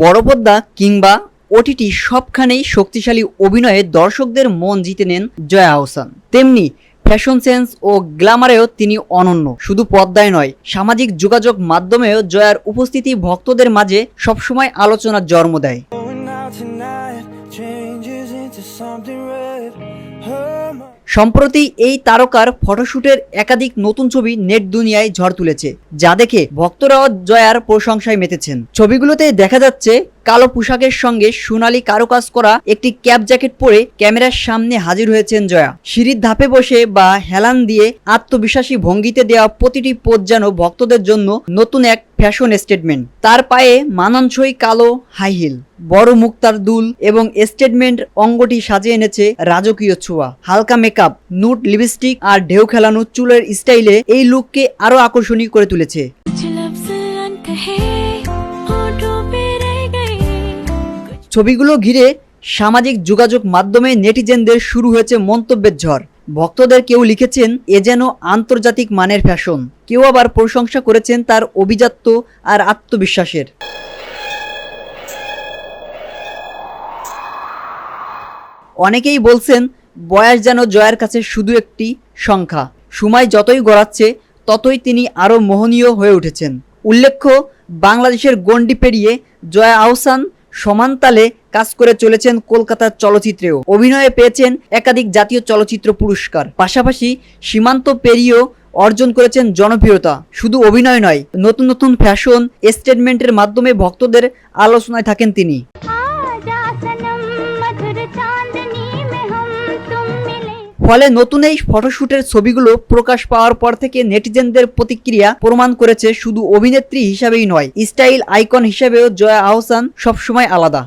বড় পদ্মা কিংবা ওটিটি সবখানেই শক্তিশালী অভিনয়ে দর্শকদের মন জিতে নেন জয়া আহসান। তেমনি ফ্যাশন সেন্স ও গ্ল্যামারেও তিনি অনন্য। শুধু পদ্মায় নয়, সামাজিক যোগাযোগ মাধ্যমেও জয়ার উপস্থিতি ভক্তদের মাঝে সবসময় আলোচনার জন্ম দেয়। সম্প্রতি এই তারকার ফটোশুটের একাধিক নতুন ছবি নেট দুনিয়ায় ঝড় তুলেছে, যা দেখে ভক্তরাও জয়ার প্রশংসায় মেতেছেন। ছবিগুলোতে দেখা যাচ্ছে কালো পোশাকের সঙ্গে সোনালি কারুকাজ করা একটি ক্যাপ জ্যাকেট পরে ক্যামেরার সামনে হাজির হয়েছেন জয়া। সিঁড়ির ধাপে বসে বা হেলান দিয়ে আত্মবিশ্বাসী ভঙ্গিতে দেওয়া প্রতিটি পোজ যেন ভক্তদের জন্য নতুন এক ফ্যাশন স্টেটমেন্ট। তার পায়ে মানানসই কালো হাই হিল, বড় মুক্তার দুল এবং স্টেটমেন্ট অঙ্গটি সাজিয়ে এনেছে রাজকীয় ছোঁয়া। হালকা মেকআপ, নুট লিপস্টিক আর ঢেউ খেলানো চুলের স্টাইলে এই লুককে আরও আকর্ষণীয় করে তুলেছে। ছবিগুলো ঘিরে সামাজিক যোগাযোগ মাধ্যমে নেটিজেনদের শুরু হয়েছে মন্তব্যের ঝড়। ভক্তদের কেউ লিখেছেন, এ যেন আন্তর্জাতিক মানের ফ্যাশন। কেউ আবার প্রশংসা করেছেন তার অভিজাত্য আর আত্মবিশ্বাসের। অনেকেই বলছেন, বয়স যেন জয়ের কাছে শুধু একটি সংখ্যা। সময় যতই গড়াচ্ছে, ততই তিনি আরও মোহনীয় হয়ে উঠেছেন। উল্লেখ্য, বাংলাদেশের গণ্ডি পেরিয়ে জয়া আহসান সমানতালে কাজ করে চলেছেন কলকাতার চলচ্চিত্রেও। অভিনয়ে পেয়েছেন একাধিক জাতীয় চলচ্চিত্র পুরস্কার। পাশাপাশি সীমান্ত পেরিয়েও অর্জন করেছেন জনপ্রিয়তা। শুধু অভিনয় নয়, নতুন নতুন ফ্যাশন, স্টেটমেন্টের মাধ্যমে ভক্তদের আলোচনায় থাকেন তিনি। ফলে নতুন এই ফটোশুটের ছবিগুলো প্রকাশ পাওয়ার পর থেকে নেটিজেনদের প্রতিক্রিয়া প্রমাণ করেছে শুধু অভিনেত্রী হিসাবেই নয়, স্টাইল আইকন হিসেবেও জয়া আহসান সবসময় আলাদা।